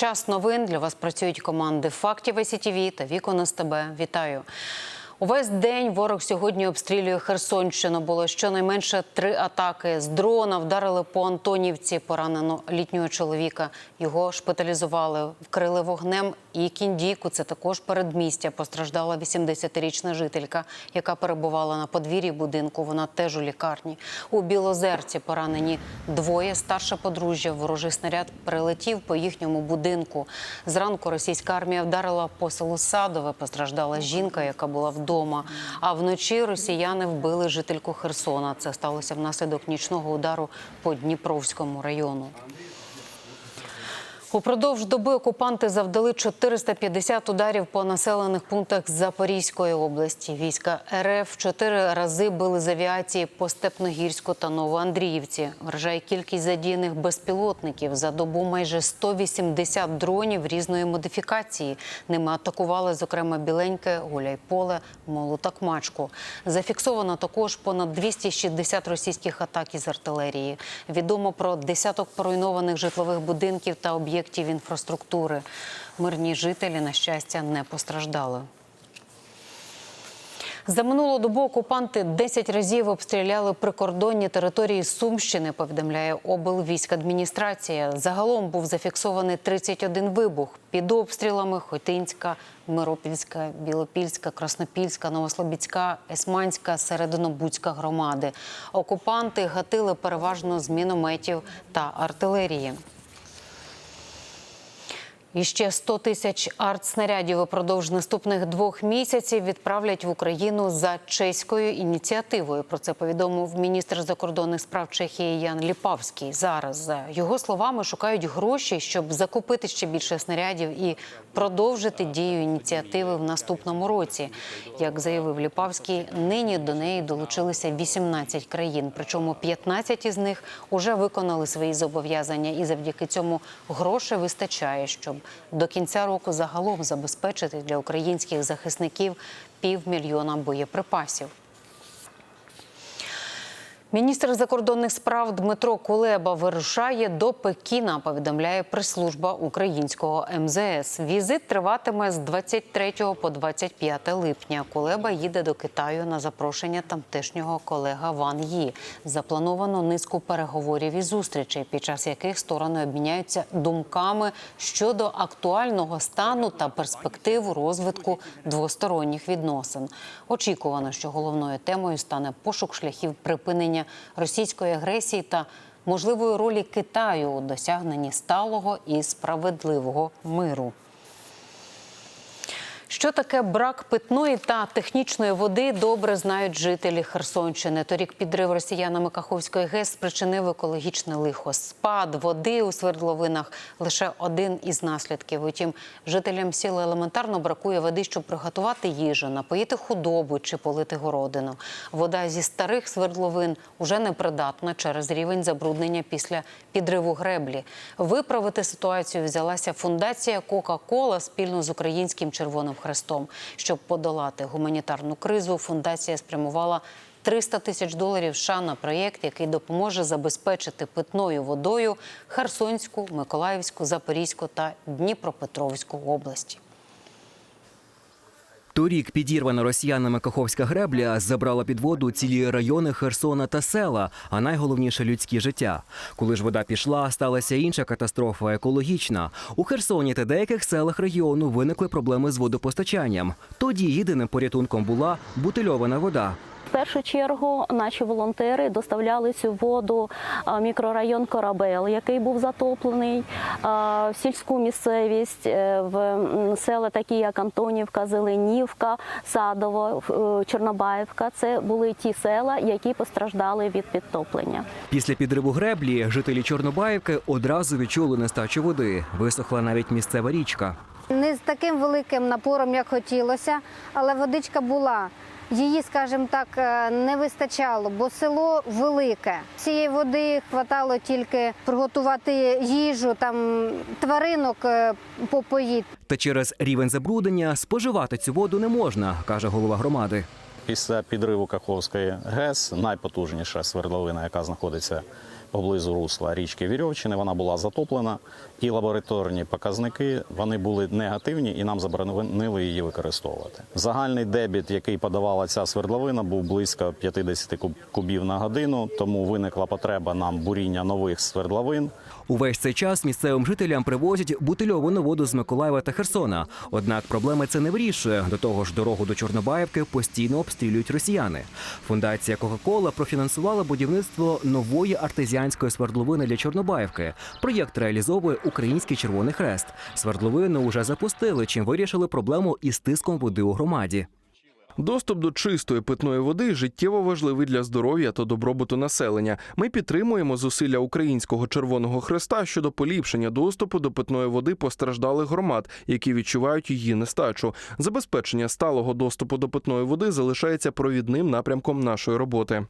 Час новин для вас працюють команди фактів СІТІВІ та Вікон СТБ. Вітаю. Увесь день ворог сьогодні обстрілює Херсонщину. Було щонайменше три атаки. З дрона вдарили по Антонівці. Поранено літнього чоловіка. Його шпиталізували, вкрили вогнем і кіндійку. Це також передмістя. Постраждала 80-річна жителька, яка перебувала на подвір'ї будинку. Вона теж у лікарні. У Білозерці поранені двоє. Старше подружжя. Ворожий снаряд прилетів по їхньому будинку. Зранку російська армія вдарила по селу Садове. Постраждала жінка, яка була вдома. А вночі росіяни вбили жительку Херсона. Це сталося внаслідок нічного удару по Дніпровському району. Упродовж доби окупанти завдали 450 ударів по населених пунктах Запорізької області. Війська РФ чотири рази били з авіації по Степногірську та Новоандріївці. Вражає кількість задіяних безпілотників за добу майже 180 дронів різної модифікації. Ними атакували, зокрема, Біленьке, Гуляйполе, Молотакмачку. Зафіксовано також понад 260 російських атак із артилерії. Відомо про десяток поруйнованих житлових будинків та об'єктів інфраструктури. Мирні жителі, на щастя, не постраждали. За минулу добу окупанти 10 разів обстріляли прикордонні території Сумщини. Повідомляє облвійськадміністрація. Загалом був зафіксований 31 вибух під обстрілами Хотинська, Миропільська, Білопільська, Краснопільська, Новослобідська, Есманська, Серединобудська громади. Окупанти гатили переважно з мінометів та артилерії. І ще 100 тисяч артснарядів упродовж наступних двох місяців відправлять в Україну за чеською ініціативою. Про це повідомив міністр закордонних справ Чехії Ян Ліпавський. Зараз за його словами шукають гроші, щоб закупити ще більше снарядів і продовжити дію ініціативи в наступному році. Як заявив Ліпавський, нині до неї долучилися 18 країн. Причому 15 із них уже виконали свої зобов'язання, і завдяки цьому грошей вистачає, щоб до кінця року загалом забезпечити для українських захисників півмільйона боєприпасів. Міністр закордонних справ Дмитро Кулеба вирушає до Пекіна. Повідомляє прес-служба українського МЗС. Візит триватиме з 23 по 25 липня. Кулеба їде до Китаю на запрошення тамтешнього колега Ван Ї. Заплановано низку переговорів і зустрічей, під час яких сторони обміняються думками щодо актуального стану та перспектив розвитку двосторонніх відносин. Очікувано, що головною темою стане пошук шляхів припинення російської агресії та можливої ролі Китаю у досягненні сталого і справедливого миру. Що таке брак питної та технічної води, добре знають жителі Херсонщини. Торік підрив росіянами Каховської ГЕС спричинив екологічне лихо. Спад води у свердловинах лише один із наслідків. Утім, жителям сіла елементарно бракує води, щоб приготувати їжу, напоїти худобу чи полити городину. Вода зі старих свердловин уже непридатна через рівень забруднення після підриву греблі. Виправити ситуацію взялася фундація Кока-Кола спільно з українським Червоним Хрестом. Щоб подолати гуманітарну кризу, фундація спрямувала 300 тисяч доларів США на проєкт, який допоможе забезпечити питною водою Херсонську, Миколаївську, Запорізьку та Дніпропетровську області. Торік підірвана росіянами Каховська гребля забрала під воду цілі райони Херсона та села, а найголовніше людське життя. Коли ж вода пішла, сталася інша катастрофа екологічна. У Херсоні та деяких селах регіону виникли проблеми з водопостачанням. Тоді єдиним порятунком була бутильована вода. В першу чергу наші волонтери доставляли цю воду а, мікрорайон Корабел, який був затоплений, в сільську місцевість, е, в села такі, як Антонівка, Зеленівка, Садово, е, Чорнобаївка. Це були ті села, які постраждали від підтоплення. Після підриву греблі жителі Чорнобаївки одразу відчули нестачу води. Висохла навіть місцева річка. Не з таким великим напором, як хотілося, але водичка була. Її, скажімо так, е, не вистачало, бо село велике. Цієї води хватало тільки приготувати їжу, там тваринок е, попоїти. Та через рівень забруднення споживати цю воду не можна, каже голова громади. Після підриву Каховської ГЕС найпотужніша свердловина, яка знаходиться поблизу русла річки Вірьовчини. Вона була затоплена, і лабораторні показники вони були негативні, і нам заборонили її використовувати. Загальний дебіт, який подавала ця свердловина, був близько 50 куб- кубів на годину. Тому виникла потреба нам буріння нових свердловин. Увесь цей час місцевим жителям привозять бутильовану воду з Миколаєва та Херсона. Однак проблеми це не вирішує. До того ж, дорогу до Чорнобаївки постійно обстрілюють росіяни. Фундація Кока-Кола профінансувала будівництво нової артезіанської свердловини для Чорнобаївки. Проєкт реалізовує Український Червоний Хрест. Свердловину вже запустили, чим вирішили проблему із тиском води у громаді. Доступ до чистої питної води життєво важливий для здоров'я та добробуту населення. Ми підтримуємо зусилля Українського Червоного Хреста щодо поліпшення доступу до питної води постраждалих громад, які відчувають її нестачу. Забезпечення сталого доступу до питної води залишається провідним напрямком нашої роботи.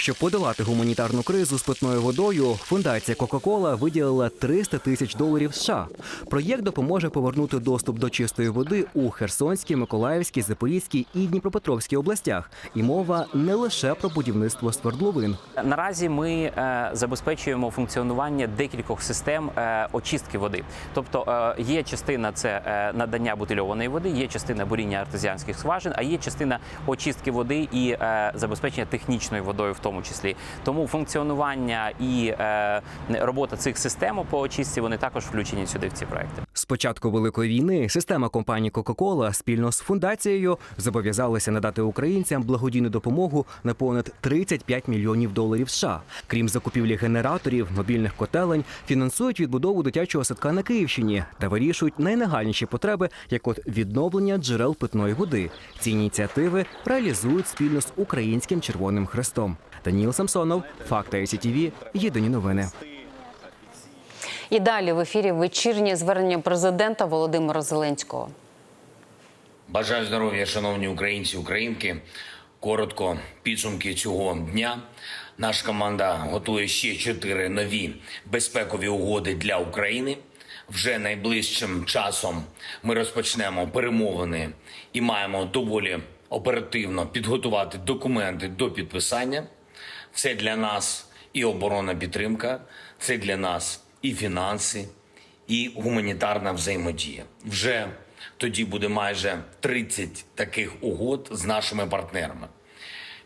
Щоб подолати гуманітарну кризу з питною водою, фундація Кока-Кола виділила 300 тисяч доларів США. Проєкт допоможе повернути доступ до чистої води у Херсонській, Миколаївській, Запорізькій і Дніпропетровській областях. І мова не лише про будівництво свердловин. Наразі ми е, забезпечуємо функціонування декількох систем е, очистки води. Тобто е, є частина це надання бутильованої води, є частина буріння артезіанських скважин, а є частина очистки води і забезпечення технічною водою, в тому числі. Тому функціонування і е, робота цих систем по очистці вони також включені сюди в ці проекти. Початку великої війни система компанії Coca-Cola спільно з фундацією зобов'язалася надати українцям благодійну допомогу на понад 35 мільйонів доларів США. Крім закупівлі генераторів, мобільних котелень, фінансують відбудову дитячого садка на Київщині та вирішують найнагальніші потреби, як от відновлення джерел питної води. Ці ініціативи реалізують спільно з Українським Червоним Хрестом. Даніл Самсонов, Факти ICTV, Єдині новини. І далі в ефірі вечірнє звернення президента Володимира Зеленського. Бажаю здоров'я, шановні українці, українки. Коротко підсумки цього дня. Наша команда готує ще чотири нові безпекові угоди для України. Вже найближчим часом ми розпочнемо перемовини і маємо доволі оперативно підготувати документи до підписання. Це для нас і оборонна підтримка, це для нас і фінанси, і гуманітарна взаємодія. Вже тоді буде майже 30 таких угод з нашими партнерами.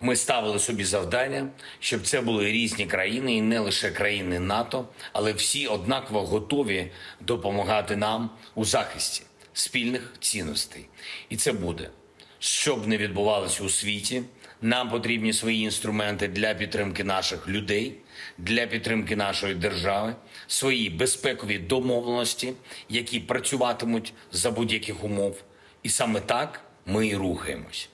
Ми ставили собі завдання, щоб це були різні країни, і не лише країни НАТО, але всі однаково готові допомагати нам у захисті спільних цінностей. І це буде. Щоб не відбувалося у світі, нам потрібні свої інструменти для підтримки наших людей, для підтримки нашої держави, свої безпекові домовленості, які працюватимуть за будь-яких умов. І саме так ми і рухаємось.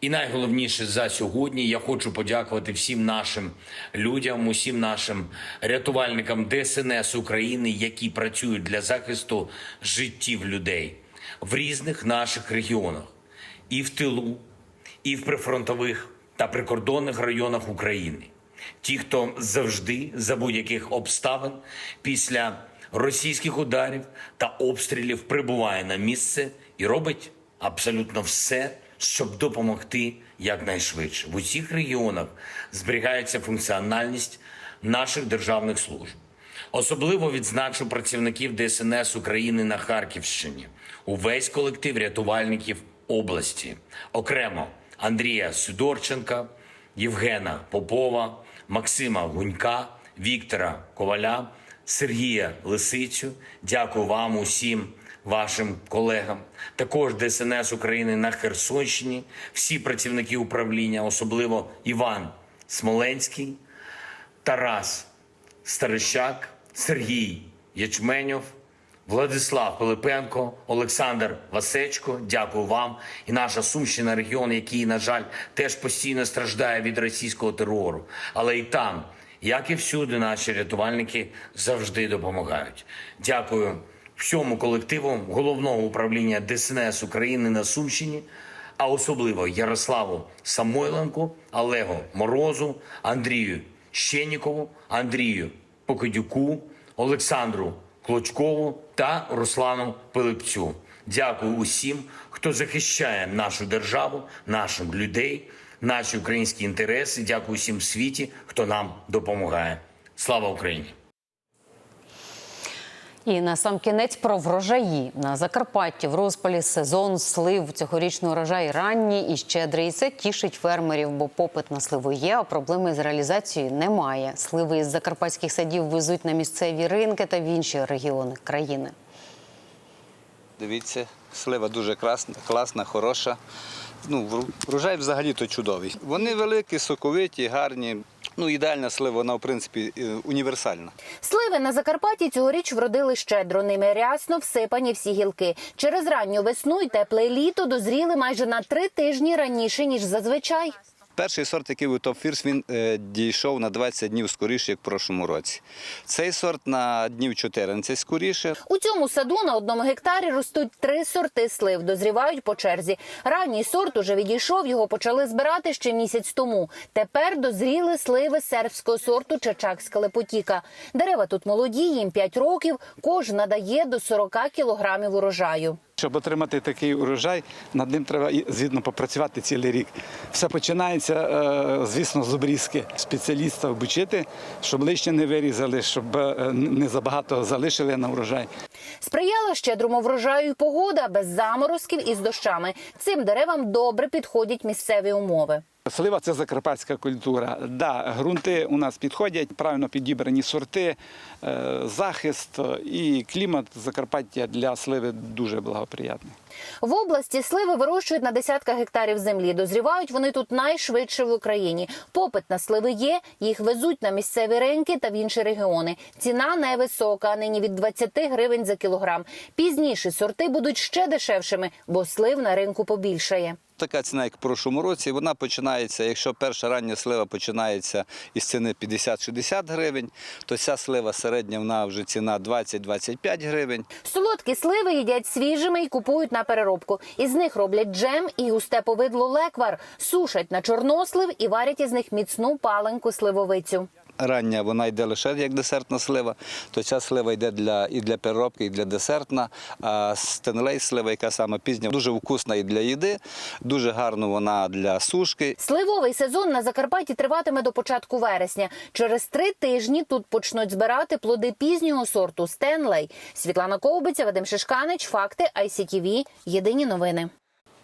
І найголовніше за сьогодні я хочу подякувати всім нашим людям, усім нашим рятувальникам ДСНС України, які працюють для захисту життів людей в різних наших регіонах, і в тилу, і в прифронтових та прикордонних районах України. Ті, хто завжди за будь-яких обставин після російських ударів та обстрілів прибуває на місце і робить абсолютно все, щоб допомогти якнайшвидше. В усіх регіонах зберігається функціональність наших державних служб. Особливо відзначу працівників ДСНС України на Харківщині, увесь колектив рятувальників області, окремо Андрія Сидорченка, Євгена Попова, Максима Гунька, Віктора Коваля, Сергія Лисицю. Дякую вам усім вашим колегам. Також ДСНС України на Херсонщині, всі працівники управління, особливо Іван Смоленський, Тарас Старищак, Сергій Ячменьов, Владислав Пилипенко, Олександр Васечко. Дякую вам. І наша Сумщина, регіон, який, на жаль, теж постійно страждає від російського терору. Але і там, як і всюди, наші рятувальники завжди допомагають. Дякую всьому колективу головного управління ДСНС України на Сумщині а особливо Ярославу Самойленку, Олегу Морозу, Андрію Щенікову, Андрію Покидюку, Олександру Клочкову та Руслану Пилипцю. Дякую усім, хто захищає нашу державу, наших людей, наші українські інтереси. Дякую усім в світі, хто нам допомагає. Слава Україні! І на сам кінець про врожаї на Закарпатті в розпалі сезон слив цьогорічний урожай ранній і щедрий. І це тішить фермерів, бо попит на сливу є, а проблеми з реалізацією немає. Сливи із закарпатських садів везуть на місцеві ринки та в інші регіони країни. Дивіться, слива дуже класна, класна хороша. Ну, врожай взагалі то чудовий. Вони великі, соковиті, гарні. Ну, ідеальна слива, вона, в принципі, е, універсальна. Сливи на Закарпатті цьогоріч вродили щедро. Ними рясно всипані всі гілки. Через ранню весну і тепле літо дозріли майже на три тижні раніше ніж зазвичай. Перший сорт, який був Fierce, він е, дійшов на 20 днів скоріше, як в прошлому році. Цей сорт на днів 14 скоріше. У цьому саду на одному гектарі ростуть три сорти слив, дозрівають по черзі. Ранній сорт уже відійшов, його почали збирати ще місяць тому. Тепер дозріли сливи сербського сорту Чачакська лепотіка. Дерева тут молоді, їм 5 років, кожна дає до 40 кілограмів урожаю. Щоб отримати такий урожай, над ним треба звідно попрацювати цілий рік. Все починається, е, звісно, з обрізки спеціаліста обучити, щоб лише не вирізали, щоб е, не забагато залишили на урожай. Сприяла щедрому врожаю і погода без заморозків і з дощами. Цим деревам добре підходять місцеві умови. Слива це закарпатська культура. Да, Грунти у нас підходять, правильно підібрані сорти, е, захист і клімат Закарпаття для сливи дуже благоприятний. В області сливи вирощують на десятках гектарів землі. Дозрівають вони тут найшвидше в Україні. Попит на сливи є, їх везуть на місцеві ринки та в інші регіони. Ціна невисока, нині від 20 гривень за кілограм. Пізніше сорти будуть ще дешевшими, бо слив на ринку побільшає. Така ціна, як в прошлому році, вона починається, якщо перша рання слива починається із ціни 50-60 гривень, то ця слива середня вона вже ціна 20-25 гривень. Солодкі сливи їдять свіжими і купують на переробку. Із них роблять джем і густе повидло леквар, сушать на чорнослив і варять із них міцну паленьку сливовицю. Рання вона йде лише як десертна слива, то ця слива йде для, і для переробки, і для десертна. А стенлей слива, яка саме пізня, дуже вкусна і для їди, дуже гарна вона для сушки. Сливовий сезон на Закарпатті триватиме до початку вересня. Через три тижні тут почнуть збирати плоди пізнього сорту Стенлей. Світлана Ковбиця, Вадим Шишканич, факти ICTV. Єдині новини.